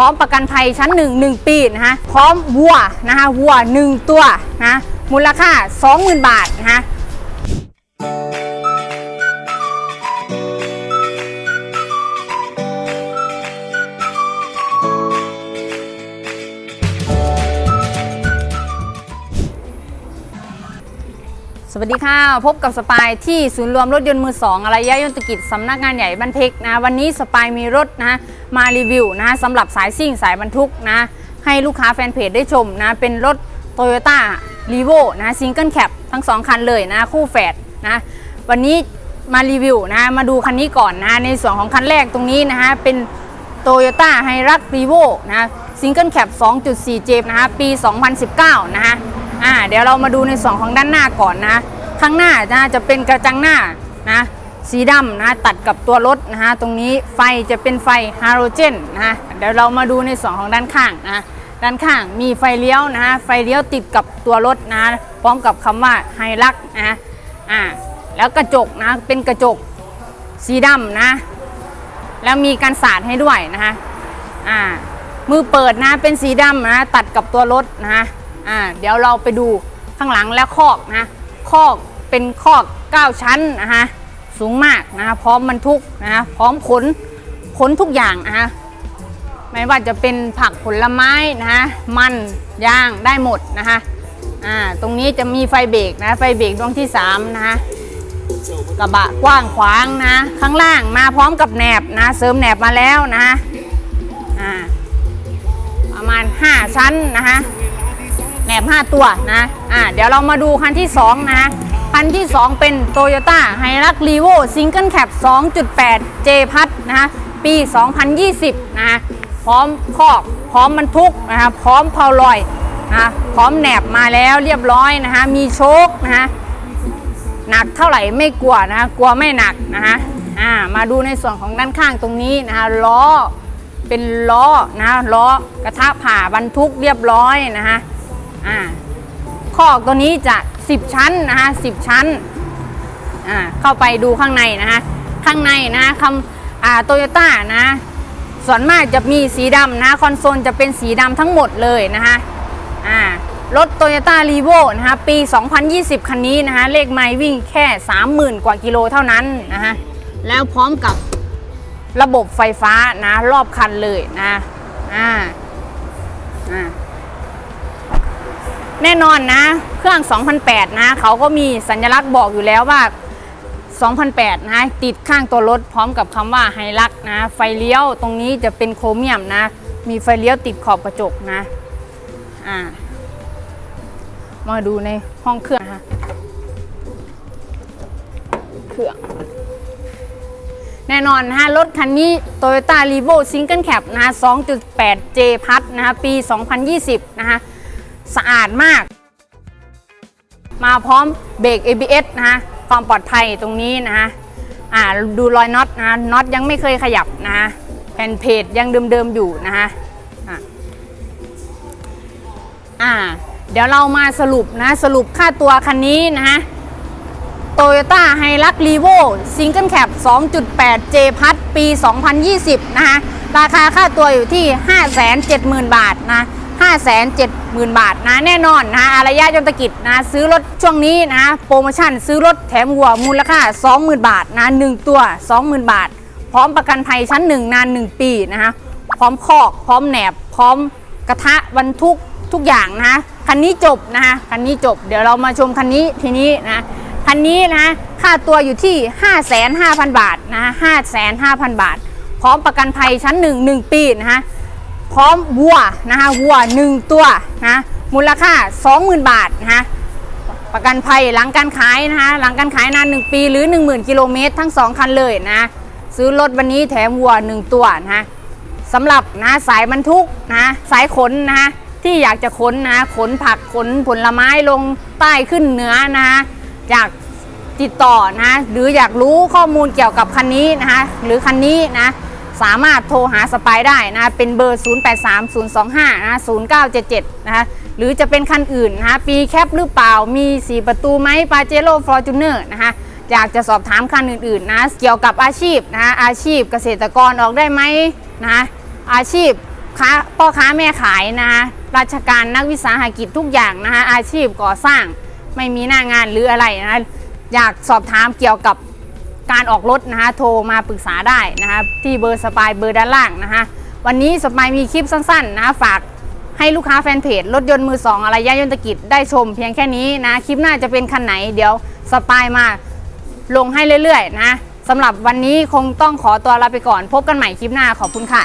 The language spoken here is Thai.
ร้อมประกันภัยชั้น 1 1 ปีนะคะพร้อมวัวนะคะวัว 1 ตัวนะมูลค่า 20,000 บาทนะคะ สวัสดีค่ะ พบกับสปายที่ศูนย์รวมรถยนต์มือสองอารยะยนตกิจสำนักงานใหญ่บ้านเพกนะวันนี้สปายมีรถนะมารีวิวนะสำหรับสายซิ่งสายบรรทุกนะให้ลูกค้าแฟนเพจได้ชมนะเป็นรถ t o y ยต้ารีโวนะซิงเกิลแคปทั้งสองคันเลยนะคู่แฝดนะวันนี้มารีวิวนะมาดูคันนี้ก่อนนะในส่วนของคันแรกตรงนี้นะฮะเป็นโตโยต้าไฮรักรีโวนะซิงเกิลแคป 2.4J นะคะปี 2019 นะคะ อ่าเดี๋ยวเรามาดูในส่วนของด้านหน้าก่อนนะ ข้างหน้านะจะเป็นกระจังหน้านะสีดำนะตัดกับตัวรถนะฮะตรงนี้ไฟจะเป็นไฟฮาโลเจนนะเดี๋ยวเรามาดูในส่วนของด้านข้างนะด้านข้างมีไฟเลี้ยวนะฮะไฟเลี้ยวติดกับตัวรถนะพร้อมกับคำว่าไฮรักนะอ่าแล้วกระจกนะเป็นกระจกสีดำนะ แล้วมีการสาดให้ด้วยนะคะอ่ามือเปิดนะเป็นสีดำนะตัดกับตัวรถนะคะ อ่าเดี๋ยวเราไปดูข้างหลังและคอกนะคอกเป็นคอก 9 ชั้นนะคะสูงมากนะคะพร้อมบรรทุกนะคะพร้อมขนขนทุกอย่างนะคะไม่ว่าจะเป็นผักผลไม้นะคะมันย่างได้หมดนะคะอ่าตรงนี้จะมีไฟเบรกนะไฟเบรกดวงที่3นะคะกระบะกว้างขวางนะข้างล่างมาพร้อมกับแหนบนะเสริมแหนบมาแล้วนะอ่าประมาณ 5 ชั้นนะคะ แหนบ5 ตัวนะ อ่าเดี๋ยวเรามาดูคันที่ 2 นะ คันที่ 2 เป็น Toyota h i l u x r e v o Single Cab 2.8 J พัดนะคะปี 2020 นะ พร้อมคอกพร้อมบรรทุกนะคะพร้อมเพาลอยนะพร้อมแหนบมาแล้วเรียบร้อยนะคะมีโชคนะคะหนักเท่าไหร่ไม่กลัวนะคะกลัวไม่หนักนะคะอ่ามาดูในส่วนของด้านข้างตรงนี้นะคะล้อเป็นล้อนะล้อกระทะผ่าบรรทุกเรียบร้อยนะคะ อ่าคอกตัวนี้จะ 10 ชั้นนะคะ10 ชั้นอ่าเข้าไปดูข้างในนะคะข้างในนะคะคำอ่าโตโยต้านะส่วนมากจะมีสีดำนะคอนโซลจะเป็นสีดำทั้งหมดเลยนะคะอ่ารถ Toyota r e v o นะคะปี 2020 คันนี้นะคะเลขไมล์วิ่งแค่ 30,000 กว่ากิโลเท่านั้นนะคะแล้วพร้อมกับระบบไฟฟ้านะรอบคันเลยนะอ่าอ่า แน่นอนนะ เครื่อง 2008 นะ เขาก็มีสัญลักษณ์บอกอยู่แล้วว่า 2008 นะ ติดข้างตัวรถพร้อมกับคำว่าไฮลักนะ ไฟเลี้ยวตรงนี้จะเป็นโครเมียมนะ มีไฟเลี้ยวติดขอบกระจกนะ อ่า มาดูในห้องเครื่องนะคะเครื่องแน่นอนนะฮะ รถคันนี้ Toyota r e v o Single Cab นะฮะ 2.8J พัดนะฮะ ปี 2020 นะฮะ สะอาดมาก มาพร้อมเบรก ABS นะฮะความปลอดภัยตรงนี้นะฮะอ่าดูรอยน็อตนะฮะน็อตยังไม่เคยขยับนะฮะแผ่นเพจยังเดิมๆอยู่นะฮะอะอ่าเดี๋ยวเรามาสรุปนะสรุปค่าตัวคันนี้นะฮะ Toyota h i l u x r e v o Single Cab 2.8 J พัดปี 2020 นะคะราคาค่าตัวอยู่ที่ 570,000 บาทนะ 570,000 บาทนะแน่นอนนะอารยะยนตกิจนะซื้อรถช่วงนี้นะโปรโมชั่นซื้อรถแถมวัวมูลค่า 20,000 บาทนะ1ตัว 20,000 บาท พร้อมประกันภัยชั้น 1 นาน 1 ปีนะคะพร้อมคอกพร้อมแหนบ พร้อมกระทะบรรทุกทุกอย่างนะคันนี้จบนะคะคันนี้จบเดี๋ยวเรามาชมคันนี้ทีนี้นะคันนี้นะค่าตัวอยู่ที่ 55,000บาทนะ55,000 บาท พร้อมประกันภัยชั้น 1 1 ปีนะฮะ พร้อมวัวนะคะวัว1ตัวนะมูลค่า 20,000 บาทนะฮะประกันภัยหลังการขายนะคะหลังการขายนาน 1 ปีหรือ 10,000 กิโลเมตรทั้ง 2 คันเลยนะซื้อรถวันนี้แถมวัว 1 ตัวนะสำหรับนะสายบรรทุกนะสายขนนะที่อยากจะขนนะขนผักขนผลไม้ลงใต้ขึ้นเหนือนะอยากติดต่อนะหรืออยากรู้ข้อมูลเกี่ยวกับคันนี้นะคะหรือคันนี้นะ สามารถโทรหาสปายได้นะเป็นเบอร์ 083025นะ0977 นะคะหรือจะเป็นคันอื่นนะคะปีแคปหรือเปล่ามี 4 ประตูไหมปาเจโร่ฟอร์จูเนอร์นะคะอยากจะสอบถามคันอื่นๆนะเกี่ยวกับอาชีพนะะอาชีพเกษตรกรออกได้ไหมนะะอาชีพค้าพ่อค้าแม่ขายนะคะราชการนักวิสาหกิจทุกอย่างนะคะอาชีพก่อสร้างไม่มีหน้างานหรืออะไรนะคะอยากสอบถามเกี่ยวกับ การออกรถนะคะโทรมาปรึกษาได้นะคะที่เบอร์สปายเบอร์ด้านล่างนะคะวันนี้สปายมีคลิปสั้นๆนะคะฝากให้ลูกค้าแฟนเพจรถยนต์มือสองอะไรยะยนตกิจได้ชมเพียงแค่นี้นะคลิปหน้าจะเป็นคันไหนเดี๋ยวสปายมาลงให้เรื่อยๆนะสำหรับวันนี้คงต้องขอตัวลาไปก่อน พบกันใหม่คลิปหน้าขอบคุณค่ะ